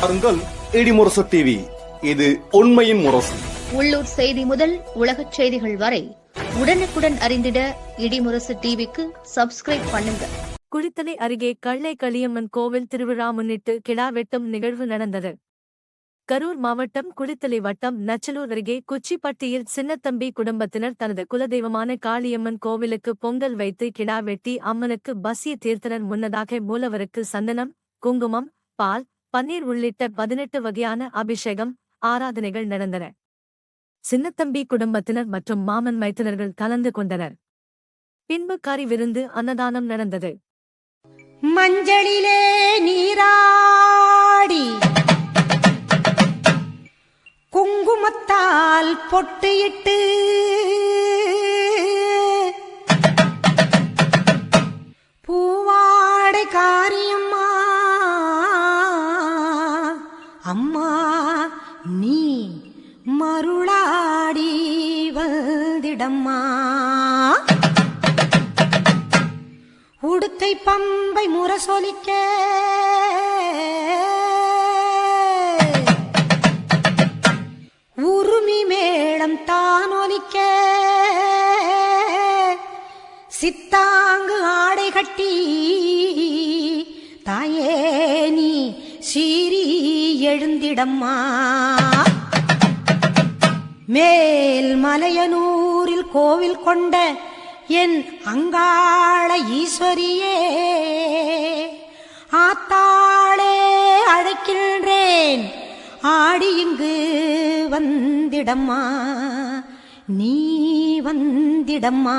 பாருங்கள் இடிமுரசு டிவி இது உண்மையின் முரசு. உள்ளூர் செய்தி முதல் உலகச் செய்திகள் வரை உடனுக்குடன் அறிந்திட இடிமுரசு டிவிக்கு சப்ஸ்கிரைப் பண்ணுங்க. குளித்தலை அருகே கள்ளை களியம்மன் கோவில் திருவிழா முன்னிட்டு கிடா வெட்டும் நிகழ்வு நடந்தது. கரூர் மாவட்டம் குளித்தலை வட்டம் நச்சலூர் அருகே குச்சிப்பட்டியில் சின்னத்தம்பி குடும்பத்தினர் தனது குலதெய்வமான காளியம்மன் கோவிலுக்கு பொங்கல் வைத்து கிடா வெட்டி அம்மனுக்கு பசிய தீர்த்தனர் முன்னதாக மூலவருக்கு சந்தனம் குங்குமம் பால் பன்னீர் உள்ளிட்ட பதினெட்டு வகையான அபிஷேகம் ஆராதனைகள் நடந்தன. சின்னத்தம்பி குடும்பத்தினர் மற்றும் மாமன் மைத்தினர்கள் கலந்து கொண்டனர். பின்பு கறி விருந்து அன்னதானம் நடந்தது. மஞ்சளிலே நீராடி குங்குமத்தால் பொட்டு இட்டு அம்மா நீ மருளாடி வந்திடம்மா. உடுத்தை பம்பை முரசொலிக்க உருமி மேளம் தானொலிக்க சித்தாங்கு ஆடை கட்டி தாயே நீ சீரி எழுந்திடம்மா. மேல் மலையனூரில் கோவில் கொண்ட என் அங்காள ஈஸ்வரியே ஆத்தாளே அழைக்கின்றேன். ஆடி இங்கு வந்திடம்மா. நீ வந்திடம்மா.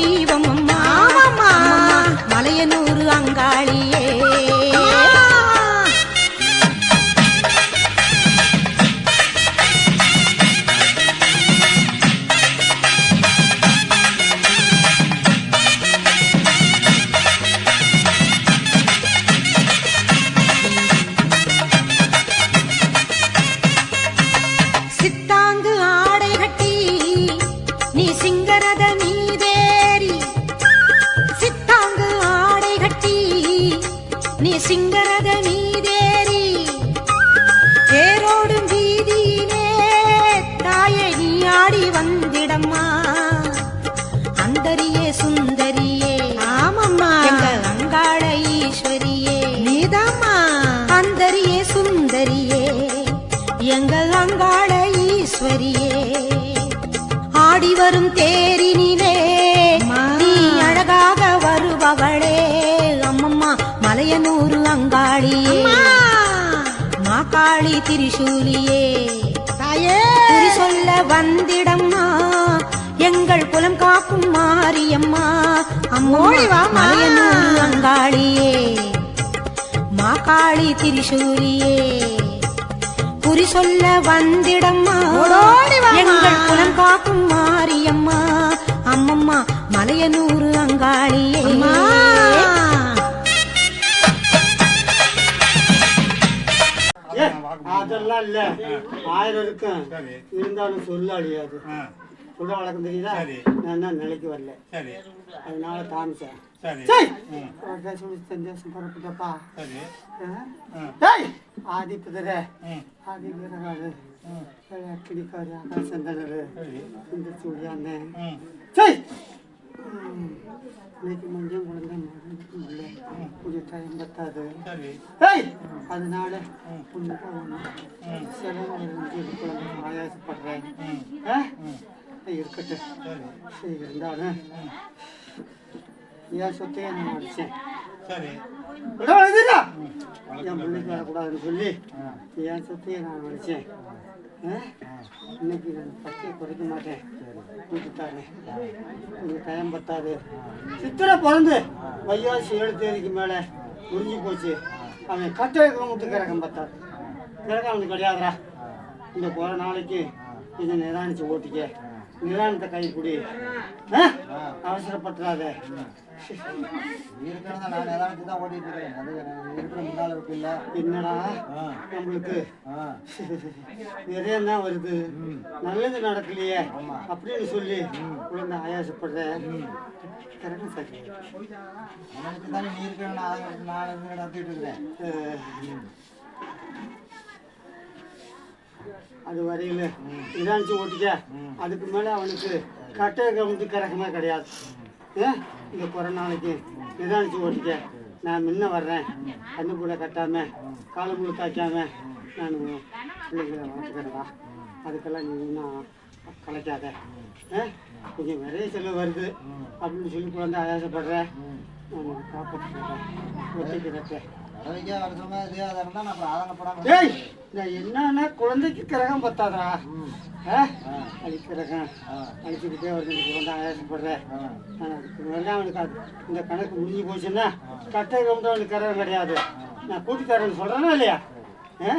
தெய்வம் அம்மா மலையனூர் அங்காளியே. சித்தாங்கு வரும் தேரினிலே. நீ அழகாக வருபவளே. அம்மம்மா மலையனூரு அங்காளியே. மாக்காளி திரிசூலியே. குறி சொல்ல வந்திடம்மா. எங்கள் குலம் காக்கும் மாரியம்மா. அம்மோ மலையனூரு அங்காளியே. மாக்காளி திரிசூலியே. குறி சொல்ல வந்திடம்மா. எங்கள் குலம் காக்கும் மாரியம்மா. அம்மம்மா மலையனூரு அங்காளியே. அதெல்லாம் இல்ல. ஆயிரம் இருக்கும். இருந்தாலும் சொல்ல அழியாது. சொல்ல வழக்கம் தெரியுதா? நான் தான் நிலைக்கு வரல. அதனால தாமிச்சேன். சரி. சரி. ம். ஒரு தேசம் சந்தேசம் புறப்பட்டப்பா ஆதி புதர. ஆதி வீரகாடு கிடிக்காரு ஆகாசந்தனரு. சரி. இந்த சூடியாந்தேன் ம். சரி. ம். இன்னைக்கு மஞ்சள் குழந்தை இல்லை கொஞ்சம் டைம் பத்தாது. சரி. ஏய் அதனால செலவு குழந்தை ஆயாசப்படுறேன்? இருக்கட்டும். சரி, இருந்தாலும் என் சொத்தையே நான் சரி. என் பிள்ளைக்கு வரக்கூடாதுன்னு சொல்லி என் சொத்தையே நான் அடிச்சேன் ஆ? இன்னைக்கு நான் பச்சையை குறைக்க மாட்டேன். கூப்பிட்டாரு உங்களுக்கு டைம் பத்தாது. சித்திரை பிறந்து வையாசி ஏழு தேதிக்கு மேலே முடிஞ்சு போச்சு. அவன் கட்டளை குடும்பத்து கிரகம் பத்தாது கிரகம் அவனுக்கு கிடையாதுடா. இந்த போகிற நாளைக்கு இதை நிதானிச்சு ஓட்டிக்க. நிதானத்தை கைப்பிடி ஆ? அவசரப்பட்டுறாத. என்னடா? நம்மளுக்கு நிறைய தான் வருது. நல்லது நடக்கலையே. அப்படின்னு சொல்லி குழந்தை ஆயாசப்படுற கரெக்டாக சரி நீ இருக்கிற நான் நடத்திட்டு இருக்கிறேன் அது வரையில நிதானிச்சு ஓட்டிக்க. அதுக்கு மேலே அவனுக்கு கட்டை கவுந்து கரகமே கிடையாது. ஏன் இந்த குறை நாளைக்கு நிதானிச்சு ஓட்டிக்க. நான் முன்ன வர்றேன். கண்ணு கூட கட்டாம காலை முழு காய்க்காம நான் பிள்ளைங்களை வளர்த்துக்கிறதா அதுக்கெல்லாம் நீ இன்னும் கலைக்காத? கொஞ்சம் நிறைய செலவு வருது அப்படின்னு சொல்லி குழந்தை ஆயாசப்படுற. நான் காப்பாற்றுறேன் ஒத்திக்கிறேன். நான் என்னன்னா குழந்தைக்கு கிரகம் பத்தாதா அழிக்கிறகம் அழிச்சுக்கிட்டே வருது குழந்தை ஆயாசப்படுறேன் அவனுக்கு இந்த கணக்கு முடிஞ்சு போச்சுன்னா கட்டை கவுண்ட் அவனுக்கு கிரகம் கிடையாது. நான் கூட்டி தரேன்னு சொல்கிறேனா இல்லையா? ஆ?